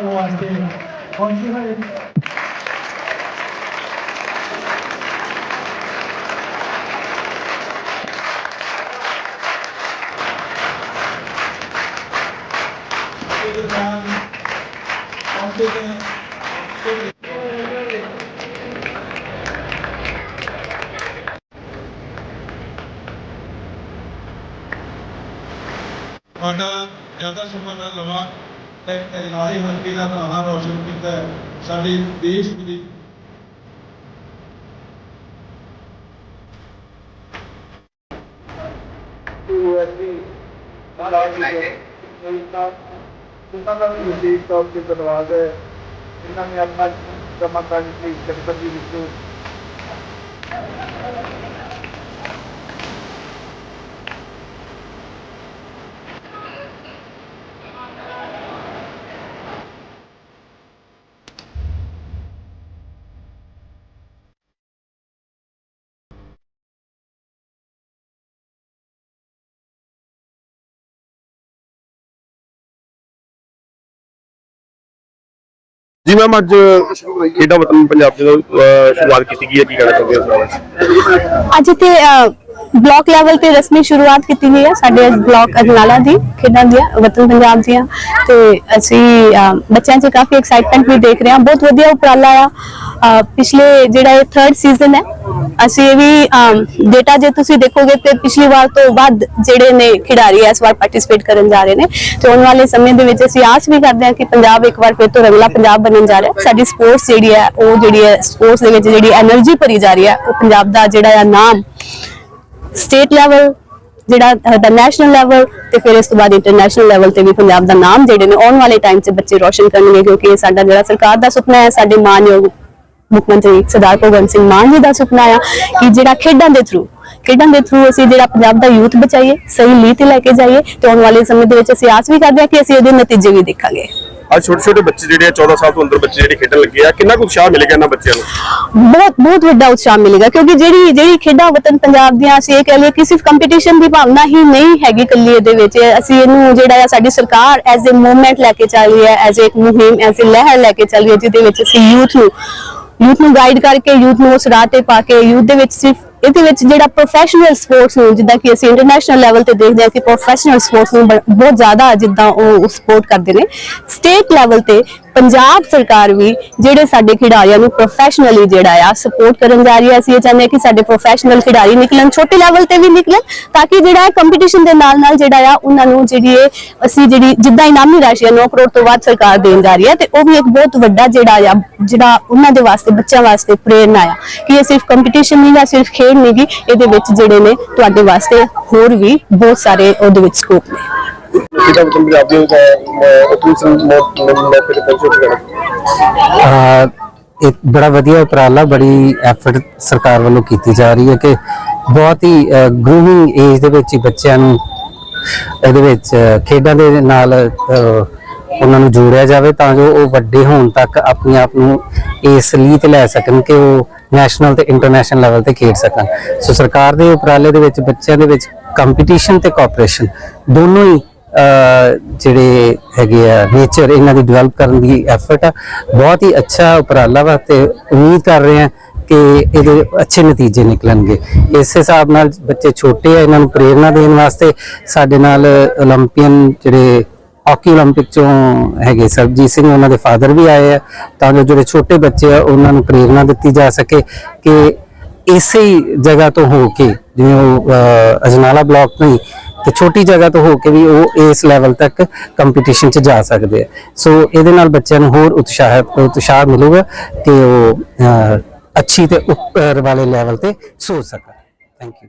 ਕਰਨ ਵਾਸਤੇ ਪਹੁੰਚੇ ਹੋਏ ਤੁਹਾਡਾ ਜ਼ਿਆਦਾ ਸਮਾਂ ਨਾ ਲਵਾ ਤੇ ਨਾਲੇ ਹਲਕੇ ਦਾ ਨਾਮ ਰੋਸ਼ਨ ਕੀਤਾ ਹੈ। ਸਾਡੇ ਦੇਸ਼ ਵਿਦੇਸ਼ ਇਹਨਾਂ ਨੇ ਆਪਣਾ ਜਮਾ ਕਰਨ ਲਈ ਜਗਤ ਦੀ ਵਿੱਚ ਜੀ ਮੈਮ, ਅੱਜ ਖੇਡਾਂ ਵਤਨ ਪੰਜਾਬ ਜਦੋਂ ਸ਼ੁਰੂਆਤ ਕੀਤੀ ਗਈ ਹੈ, ਕੀ ਕਹਿਣਾ ਚਾਹੁੰਦੇ ਹੋ ਇਸ ਅੱਜ ਇੱਥੇ ਬਲਾਕ ਲੈਵਲ ਤੇ ਰਸਮੀ ਸ਼ੁਰੂਆਤ ਕੀਤੀ ਗਈ ਹੈ, ਸਾਡੇ ਬਲਾਕ ਅਜਨਾਲਾ ਦੀ ਖੇਡਾਂ ਦੀਆਂ, ਵਤਨ ਪੰਜਾਬ ਦੀਆਂ। ਤੇ ਅਸੀਂ ਬੱਚਿਆਂ 'ਚ ਕਾਫੀ ਐਕਸਾਈਟਮੈਂਟ ਵੀ ਦੇਖ ਰਹੇ ਹਾਂ, ਬਹੁਤ ਵਧੀਆ ਉਪਰਾਲਾ ਆ। ਪਿਛਲੇ ਜਿਹੜਾ ਇਹ ਥਰਡ ਸੀਜ਼ਨ ਹੈ ਅਸੀਂ ਵੀ ਡੇਟਾ ਜੇ ਤੁਸੀਂ ਦੇਖੋਗੇ ਤੇ ਪਿਛਲੀ ਵਾਰ ਤੋਂ ਵੱਧ ਜਿਹੜੇ ਨੇ ਖਿਡਾਰੀ ਇਸ ਵਾਰ ਪਾਰਟਿਸਿਪੇਟ ਕਰਨ ਜਾ ਰਹੇ ਨੇ, ਤੇ ਆਉਣ ਵਾਲੇ ਸਮੇਂ ਦੇ ਵਿੱਚ ਅਸੀਂ ਆਸ ਵੀ ਕਰਦੇ ਹਾਂ ਕਿ ਪੰਜਾਬ ਇੱਕ ਵਾਰ ਫਿਰ ਤੋਂ ਰੰਗਲਾ ਪੰਜਾਬ ਬਣਨ ਜਾ ਰਿਹਾ ਸਾਡੀ ਸਪੋਰਟਸ ਜਿਹੜੀ ਹੈ, ਉਹ ਜਿਹੜੀ ਹੈ ਸਪੋਰਟਸ ਦੇ ਵਿੱਚ ਜਿਹੜੀ એનર્ਜੀ ਭਰੀ ਜਾ ਰਹੀ ਹੈ, ਉਹ ਪੰਜਾਬ ਦਾ ਜਿਹੜਾ ਹੈ ਨਾਮ ਸਟੇਟ ਲੈਵਲ ਜਿਹੜਾ ਦਾ ਨੈਸ਼ਨਲ ਲੈਵਲ ਤੇ ਫਿਰ ਇਸ ਤੋਂ ਬਾਅਦ ਇੰਟਰਨੈਸ਼ਨਲ ਲੈਵਲ ਤੇ ਵੀ ਪੰਜਾਬ ਦਾ ਨਾਮ ਜਿਹੜੇ ਨੇ ਆਉਣ ਵਾਲੇ ਟਾਈਮ 'ਚ ਬੱਚੇ ਰੋਸ਼ਨ ਕਰਨਗੇ ਕਿਉਂਕਿ ਇਹ ਸਾਡਾ ਜਿਹੜਾ ਸਰਕਾਰ ਦਾ ਸੁਪਨਾ ਹੈ, ਸਾਡੇ ਮਾਨਯੋਗ ਮੁੱਖ ਮੰਤਰੀ ਸਰਦਾਰ ਭਗਵੰਤ ਸਿੰਘ ਮਾਨ ਜੀ ਦਾ ਸੁਪਨਾ ਆ ਕਿ ਜਿਹੜਾ ਖੇਡਾਂ ਦੇ ਥਰੂ ਖੇਡਾਂ ਦੇ ਥਰੂ ਅਸੀਂ ਜਿਹੜਾ ਪੰਜਾਬ ਦਾ ਯੂਥ ਬਚਾਈਏ ਸਹੀ ਲੀਹ ਤੇ ਲੈ ਕੇ ਜਾਈਏ ਤੇ ਆਉਣ ਵਾਲੇ ਸਮੇਂ ਦੇ ਵਿੱਚ ਅਸੀਂ ਆਸ ਵੀ ਕਰਦੇ ਹਾਂ ਕਿ ਅਸੀਂ ਇਹਦੇ ਨਤੀਜੇ ਵੀ ਦੇਖਾਂਗੇ। ਅੱਜ ਛੋਟੇ ਛੋਟੇ ਬੱਚੇ ਜਿਹੜੇ ਆ 14 ਸਾਲ ਤੋਂ ਅੰਦਰ ਬੱਚੇ ਜਿਹੜੇ ਖੇਡਣ ਲੱਗੇ ਆ ਕਿੰਨਾ ਕੁ ਉਤਸ਼ਾਹ ਮਿਲੇਗਾ ਇਹਨਾਂ ਬੱਚਿਆਂ ਨੂੰ? ਬਹੁਤ ਬਹੁਤ ਵੱਡਾ ਉਤਸ਼ਾਹ ਮਿਲੇਗਾ ਕਿਉਂਕਿ ਜਿਹੜੀ ਜਿਹੜੀ ਖੇਡਾਂ ਵਤਨ ਪੰਜਾਬ ਦੀਆਂ ਅਸੀਂ ਇਹ ਕਹਿ ਲਈਏ ਕਿ ਸਿਰਫ ਕੰਪੀਟੀਸ਼ਨ ਦੀ ਭਾਵਨਾ ਹੀ ਨਹੀਂ ਹੈਗੀ ਕੱਲੀ ਇਹਦੇ ਵਿੱਚ। ਅਸੀਂ ਇਹਨੂੰ ਜਿਹੜਾ ਆ ਸਾਡੀ ਸਰਕਾਰ ਐਜ਼ ਅ ਮੂਵਮੈਂਟ ਲੈ ਕੇ ਚੱਲ ਰਹੀ ਹੈ ਐਜ਼ ਇੱਕ ਮੁਹਿੰਮ ਐਜ਼ ਅ ਲਹਿਰ ਲੈ ਕੇ ਚੱਲ ਰਹੀ ਹੈ ਜਿਹਦੇ ਵਿੱਚ ਅਸੀਂ ਯੂਥ ਨੂੰ ਯੂਥ ਨੂੰ ਗਾਈਡ ਕਰਕੇ, ਯੂਥ ਨੂੰ ਉਸ ਰਾਹ ਤੇ ਪਾ ਕੇ, ਯੂਥ ਦੇ ਵਿੱਚ ਸਿਰਫ ਇਹਦੇ ਵਿੱਚ ਜਿਹੜਾ ਪ੍ਰੋਫੈਸ਼ਨਲ ਸਪੋਰਟਸ ਨੂੰ, ਜਿੱਦਾਂ ਕਿ ਅਸੀਂ ਇੰਟਰਨੈਸ਼ਨਲ ਲੈਵਲ ਤੇ ਦੇਖਦੇ ਹਾਂ ਕਿ ਪ੍ਰੋਫੈਸ਼ਨਲ ਸਪੋਰਟਸ ਨੂੰ ਬਹੁਤ ਜ਼ਿਆਦਾ ਜਿੱਦਾਂ ਉਹ ਸਪੋਰਟ ਕਰਦੇ ਨੇ। ਸਟੇਟ ਲੈਵਲ ਤੇ ਪੰਜਾਬ ਸਰਕਾਰ ਵੀ ਜਿਹੜੇ ਸਾਡੇ ਖਿਡਾਰੀਆਂ ਨੂੰ ਪ੍ਰੋਫੈਸ਼ਨਲੀ ਜਿਹੜਾ ਆ ਸਪੋਰਟ ਕਰਨ ਜਾ ਰਹੀ ਹੈ, ਅਸੀਂ ਇਹ ਚਾਹੁੰਦੇ ਹਾਂ ਕਿ ਸਾਡੇ ਪ੍ਰੋਫੈਸ਼ਨਲ ਖਿਡਾਰੀ ਨਿਕਲਣ, ਛੋਟੇ ਲੈਵਲ ਤੇ ਵੀ ਨਿਕਲਣ ਤਾਂ ਕਿ ਜਿਹੜਾ ਕੰਪੀਟੀਸ਼ਨ ਦੇ ਨਾਲ ਨਾਲ ਜਿਹੜਾ ਆ ਉਹਨਾਂ ਨੂੰ ਜਿਹੜੀ ਇਹ ਅਸੀਂ ਜਿਹੜੀ ਜਿੱਦਾਂ ਇਨਾਮੀ ਰਾਸ਼ੀ ਆ 9 ਕਰੋੜ ਤੋਂ ਵੱਧ ਸਰਕਾਰ ਦੇਣ ਜਾ ਰਹੀ ਹੈ ਤੇ ਉਹ ਵੀ ਇੱਕ ਬਹੁਤ ਵੱਡਾ ਜਿਹੜਾ ਆ, ਜਿਹੜਾ ਉਹਨਾਂ ਦੇ ਵਾਸਤੇ, ਬੱਚਿਆਂ ਵਾਸਤੇ ਪ੍ਰੇਰਨਾ ਆ ਕਿ ਇਹ ਸਿਰਫ ਕੰਪੀਟੀਸ਼ਨ ਨਹੀਂ ਹੈ ਸਿਰਫ ਖੇਡ ਨਹੀਂ ਗੀ, ਇਹਦੇ ਵਿੱਚ ਜਿਹੜੇ ਨੇ ਤੁਹਾਡੇ ਵਾਸਤੇ ਹੋਰ ਵੀ ਬਹੁਤ ਸਾਰੇ ਉਹਦੇ ਵਿੱਚ ਸਕੋਪ ਨੇ। ਖੇਡਾਂ ਵਤਨ ਪੰਜਾਬ ਦੇ ਉਤਮ ਸਿੰਘ ਮੌਕੇ ਤੇ ਪਹੁੰਚੇ ਹੋਏ ਇੱਕ ਬੜਾ ਵਧੀਆ ਉਪਰਾਲਾ, ਬੜੀ ਐਫਰਟ ਸਰਕਾਰ ਵੱਲੋਂ ਕੀਤੀ ਜਾ ਰਹੀ ਹੈ ਕਿ ਬਹੁਤ ਹੀ ਗਰੂਮਿੰਗ ਏਜ ਦੇ ਵਿੱਚ ਹੀ ਬੱਚਿਆਂ ਨੂੰ ਇਹਦੇ ਵਿੱਚ ਖੇਡਾਂ ਦੇ ਨਾਲ ਉਹਨਾਂ ਨੂੰ ਜੋੜਿਆ ਜਾਵੇ ਤਾਂ ਜੋ ਉਹ ਵੱਡੇ ਹੋਣ ਤੱਕ ਆਪਣੇ ਆਪ ਨੂੰ ਇਸ ਲੀਹ ਤੇ ਲੈ ਸਕਣ ਕਿ ਉਹ ਨੈਸ਼ਨਲ ਤੇ ਇੰਟਰਨੈਸ਼ਨਲ ਲੈਵਲ ਤੇ ਖੇਡ ਸਕਣ। ਸੋ ਸਰਕਾਰ ਦੇ ਉਪਰਾਲੇ ਦੇ ਵਿੱਚ, ਬੱਚਿਆਂ ਦੇ ਵਿੱਚ ਕੰਪੀਟੀਸ਼ਨ ਤੇ ਕੋਆਪਰੇਸ਼ਨ ਦੋਨੋਂ ਹੀ ਜਿਹੜੇ ਹੈਗੇ ਆ ਨੇਚਰ ਇਹਨਾਂ ਦੀ ਡਿਵੈਲਪ ਕਰਨ ਦੀ ਐਫਰਟ ਆ। ਬਹੁਤ ਹੀ ਅੱਛਾ ਉਪਰਾਲਾ ਵਾ ਤੇ ਉਮੀਦ ਕਰ ਰਹੇ ਆ ਕਿ ਇਹਦੇ ਅੱਛੇ ਨਤੀਜੇ ਨਿਕਲਣਗੇ। ਇਸ ਹਿਸਾਬ ਨਾਲ ਬੱਚੇ ਛੋਟੇ ਆ, ਇਹਨਾਂ ਨੂੰ ਪ੍ਰੇਰਣਾ ਦੇਣ ਵਾਸਤੇ ਸਾਡੇ ਨਾਲ 올림픽ੀਅਨ ਜਿਹੜੇ ਹਾਕੀ 올림픽 ਚੋਂ ਹੈਗੇ ਸਰਬਜੀਤ ਸਿੰਘ, ਉਹਨਾਂ ਦੇ ਫਾਦਰ ਵੀ ਆਏ ਆ। ਤਾਂ ਜੋ ਜਿਹੜੇ ਛੋਟੇ ਬੱਚੇ ਆ, ਉਹਨਾਂ ਨੂੰ ਪ੍ਰੇਰਣਾ ਦਿੱਤੀ ਜਾ ਸਕੇ ਕਿ ਇਸੇ ਜਗ੍ਹਾ ਤੋਂ ਹੋ ਕੇ, ਜਿਵੇਂ ਉਹ ਅਜਨਾਲਾ ਬਲਾਕ ਤੋਂ ਹੀ ਤੇ ਛੋਟੀ ਜਗ੍ਹਾ ਤੋਂ ਹੋ ਕੇ ਵੀ ਉਹ ਇਸ ਲੈਵਲ ਤੱਕ ਕੰਪੀਟੀਸ਼ਨ 'ਚ ਜਾ ਸਕਦੇ ਆ। ਸੋ ਇਹਦੇ ਨਾਲ ਬੱਚਿਆਂ ਨੂੰ ਹੋਰ ਉਤਸ਼ਾਹ ਉਤਸ਼ਾਹ ਮਿਲੂਗਾ ਕਿ ਉਹ ਅੱਛੀ ਤੇ ਉੱਪਰ ਵਾਲੇ ਲੈਵਲ ਤੇ ਸੋਚ ਸਕਣ। Thank you